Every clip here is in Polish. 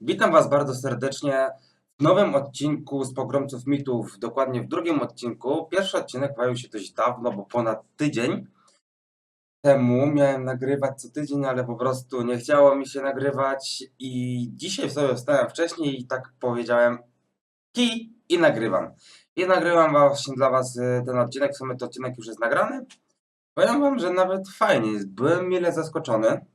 Witam Was bardzo serdecznie w nowym odcinku z Pogromców Mitów, dokładnie w drugim odcinku. Pierwszy odcinek pojawił się dość dawno, bo ponad tydzień temu miałem nagrywać co tydzień, ale po prostu nie chciało mi się nagrywać i dzisiaj sobie wstałem wcześniej i tak powiedziałem ki i nagrywam. I nagrywam właśnie dla Was y, ten odcinek, w sumie ten odcinek już jest nagrany. Powiem Wam, że nawet fajnie jest, byłem mile zaskoczony.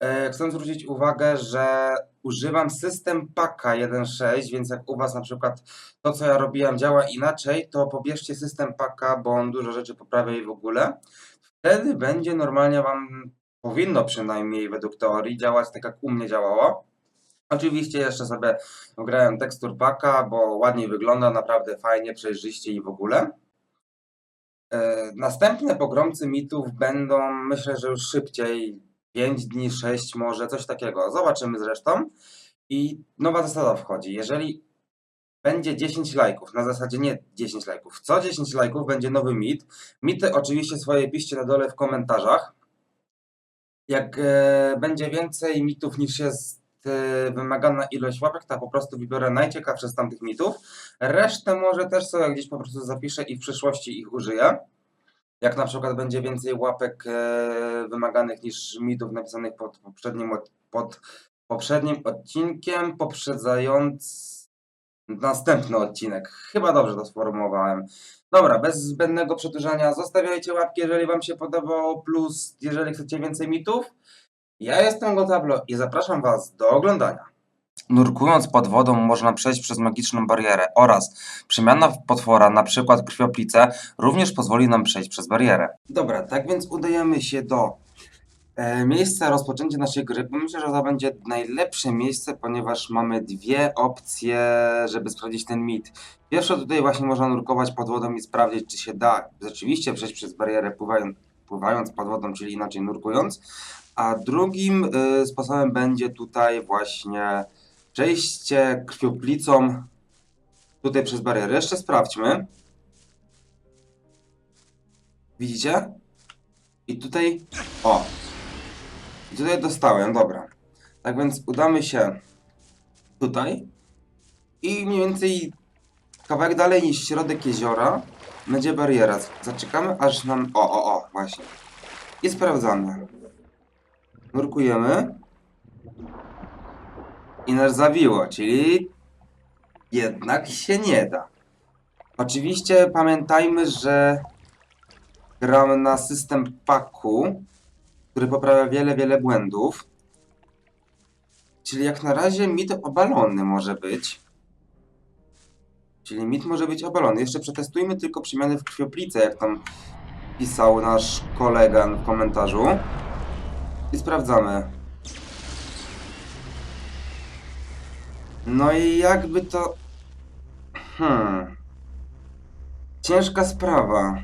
E, Chcę zwrócić uwagę, że używam system Paka 1.6, więc jak u Was na przykład to, co ja robiłem działa inaczej, to pobierzcie system Paka, bo on dużo rzeczy poprawia i w ogóle. Wtedy będzie normalnie Wam, powinno przynajmniej według teorii, działać tak jak u mnie działało. Oczywiście jeszcze sobie grałem tekstur Paka, bo ładniej wygląda, naprawdę fajnie, przejrzyście i w ogóle. E, Następne pogromcy mitów będą, myślę, że już szybciej, 5 dni, 6 może, coś takiego. Zobaczymy zresztą. I nowa zasada wchodzi. Jeżeli będzie 10 lajków, na zasadzie nie 10 lajków, co 10 lajków będzie nowy mit. Mity oczywiście swoje piszcie na dole w komentarzach. Jak e, będzie więcej mitów niż jest e, wymagana ilość łapek, to po prostu wybiorę najciekawsze z tamtych mitów. Resztę może też sobie gdzieś po prostu zapiszę i w przyszłości ich użyję. Jak na przykład będzie więcej łapek e, wymaganych niż mitów napisanych pod poprzednim, od- pod poprzednim odcinkiem, poprzedzając następny odcinek. Chyba dobrze to sformułowałem. Dobra, bez zbędnego przedłużania, zostawiajcie łapki, jeżeli Wam się podobało, plus jeżeli chcecie więcej mitów. Ja jestem Gotablo i zapraszam Was do oglądania. Nurkując pod wodą można przejść przez magiczną barierę oraz przemiana potwora, na przykład krwioplice, również pozwoli nam przejść przez barierę. Dobra, tak więc udajemy się do e, miejsca rozpoczęcia naszej gry, bo myślę, że to będzie najlepsze miejsce, ponieważ mamy dwie opcje, żeby sprawdzić ten mit. Pierwsze tutaj właśnie można nurkować pod wodą i sprawdzić, czy się da rzeczywiście przejść przez barierę pływając, pływając pod wodą, czyli inaczej nurkując. A drugim y, sposobem będzie tutaj właśnie przejście krwioplicą tutaj przez barierę. Jeszcze sprawdźmy. Widzicie? I tutaj... O! I tutaj dostałem, dobra. Tak więc udamy się tutaj i mniej więcej kawałek dalej niż środek jeziora będzie bariera. Zaczekamy aż nam... O, o, o, właśnie. I sprawdzamy. Nurkujemy. I nas zawiło, czyli jednak się nie da. Oczywiście pamiętajmy, że gramy na system paku, który poprawia wiele, wiele błędów. Czyli jak na razie mit obalony może być. Czyli mit może być obalony. Jeszcze przetestujmy tylko przemiany w krwioplicę, jak tam pisał nasz kolega w komentarzu. I sprawdzamy. No i jakby to... Hmm... Ciężka sprawa.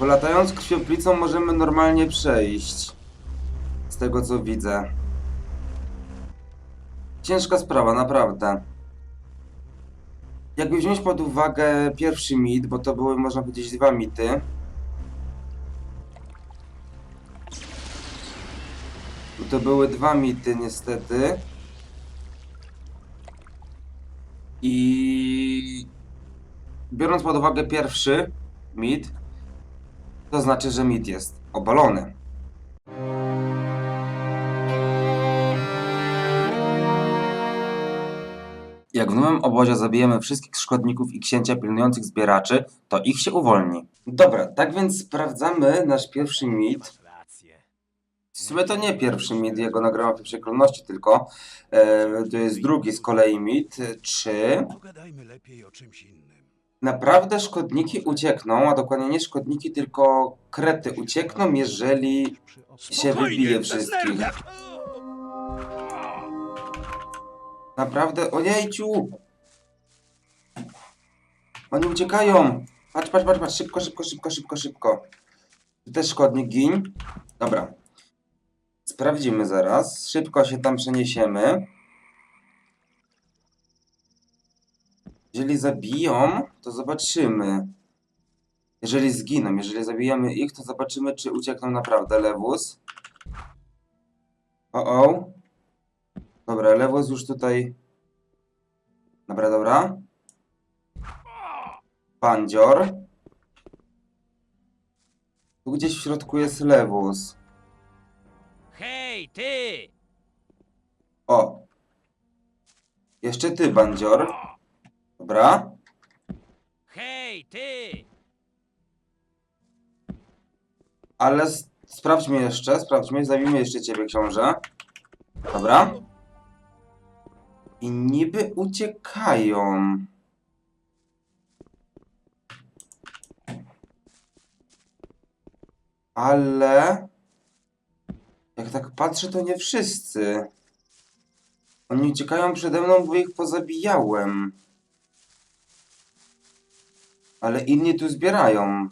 Bo latając krwioplicą możemy normalnie przejść. Z tego co widzę. Ciężka sprawa, naprawdę. Jakby wziąć pod uwagę pierwszy mit, bo to były można powiedzieć dwa mity. To były dwa mity niestety. I biorąc pod uwagę pierwszy mit, to znaczy, że mit jest obalony. Jak w nowym obozie zabijemy wszystkich szkodników i księcia pilnujących zbieraczy, to ich się uwolni. Dobra, tak więc sprawdzamy nasz pierwszy mit. W sumie to nie pierwszy mit, jego nagrałem w pierwszej kolejności, tylko e, to jest drugi z kolei mit. Czy Pogadajmy lepiej o czymś innym. naprawdę szkodniki uciekną, a dokładnie nie szkodniki, tylko krety uciekną, jeżeli się wybije wszystkich? Naprawdę, ojejciu! Oni uciekają! Patrz, patrz, patrz, patrz, szybko, szybko, szybko, szybko, szybko. Też szkodnik gin. Dobra. Sprawdzimy zaraz. Szybko się tam przeniesiemy. Jeżeli zabiją, to zobaczymy. Jeżeli zginą, jeżeli zabijemy ich, to zobaczymy, czy uciekną naprawdę lewus. O, o. Dobra, lewo jest już tutaj. Dobra, dobra. Bandzior. Tu gdzieś w środku jest lewus. Hej, ty! O. Jeszcze ty, bandzior. Dobra. Hej, ty! Ale s- sprawdźmy jeszcze, sprawdźmy, zabijmy jeszcze ciebie, książę. Dobra. I niby uciekają. Ale... Tak patrzę, to nie wszyscy. Oni uciekają przede mną, bo ich pozabijałem. Ale inni tu zbierają.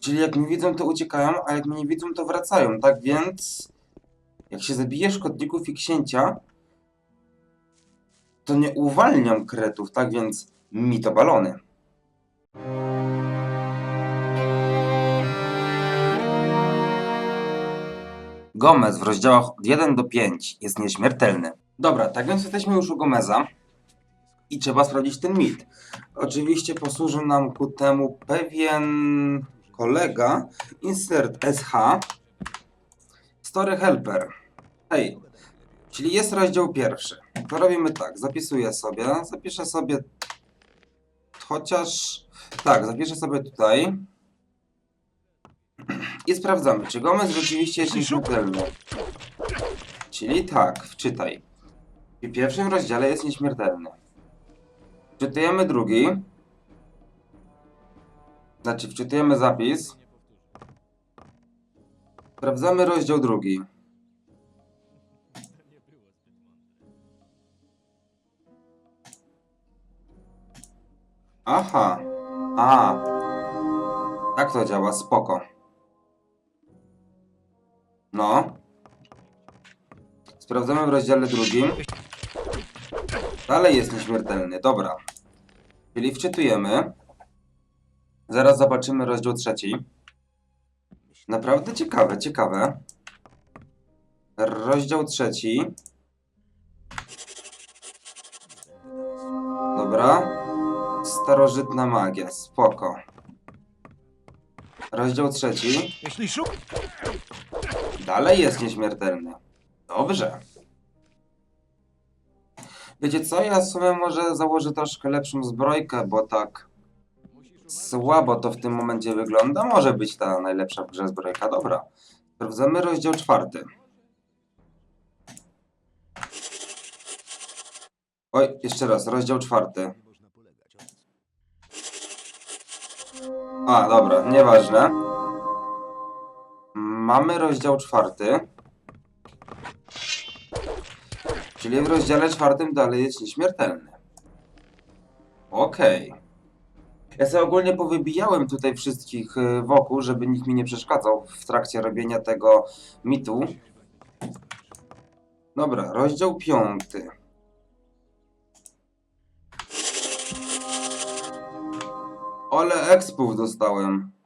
Czyli jak mnie widzą, to uciekają, a jak mnie nie widzą, to wracają. Tak więc, jak się zabije szkodników i księcia, to nie uwalniam kretów. Tak więc, mi to balony. Gomez w rozdziałach od 1 do 5 jest nieśmiertelny. Dobra, tak więc jesteśmy już u Gomeza i trzeba sprawdzić ten mit. Oczywiście posłużył nam ku temu pewien kolega, insert SH, Story Helper. Hej, czyli jest rozdział pierwszy. To robimy tak, zapisuję sobie, zapiszę sobie chociaż, tak, zapiszę sobie tutaj i sprawdzamy, czy Gomez rzeczywiście jest nieśmiertelny. Czyli tak, wczytaj. W pierwszym rozdziale jest nieśmiertelny. Wczytujemy drugi. Znaczy, wczytujemy zapis. Sprawdzamy rozdział drugi. Aha. A. Tak to działa, spoko. No. Sprawdzamy w rozdziale drugim. Dalej jest nieśmiertelny, dobra. Czyli wczytujemy. Zaraz zobaczymy rozdział trzeci. Naprawdę ciekawe, ciekawe. Rozdział trzeci. Dobra. Starożytna magia, spoko. Rozdział trzeci. Jeśli. Dalej jest nieśmiertelny. Dobrze. Wiecie co? Ja w sumie może założę troszkę lepszą zbrojkę, bo tak słabo to w tym momencie wygląda. Może być ta najlepsza w grze zbrojka. Dobra. Sprawdzamy rozdział czwarty. Oj, jeszcze raz. Rozdział czwarty. A, dobra. Nieważne. Mamy rozdział czwarty. Czyli w rozdziale czwartym dalej jest nieśmiertelny. Okej. Ja sobie ogólnie powybijałem tutaj wszystkich y, wokół, żeby nikt mi nie przeszkadzał w trakcie robienia tego mitu. Dobra, rozdział piąty. Ale expów dostałem.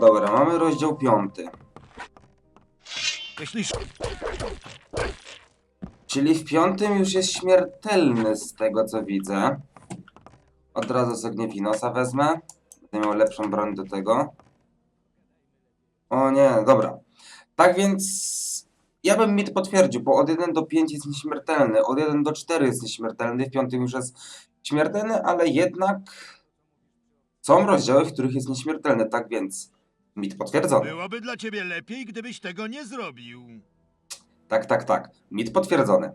Dobra, mamy rozdział piąty. Czyli w piątym już jest śmiertelny z tego co widzę. Od razu sobie Gniewinosa wezmę. Będę miał lepszą broń do tego. O nie, dobra. Tak więc ja bym mit potwierdził, bo od 1 do 5 jest nieśmiertelny, od 1 do 4 jest nieśmiertelny, w piątym już jest śmiertelny, ale jednak są rozdziały, w których jest nieśmiertelny, tak więc Mit potwierdzony. Byłoby dla ciebie lepiej, gdybyś tego nie zrobił. Tak, tak, tak. Mit potwierdzony.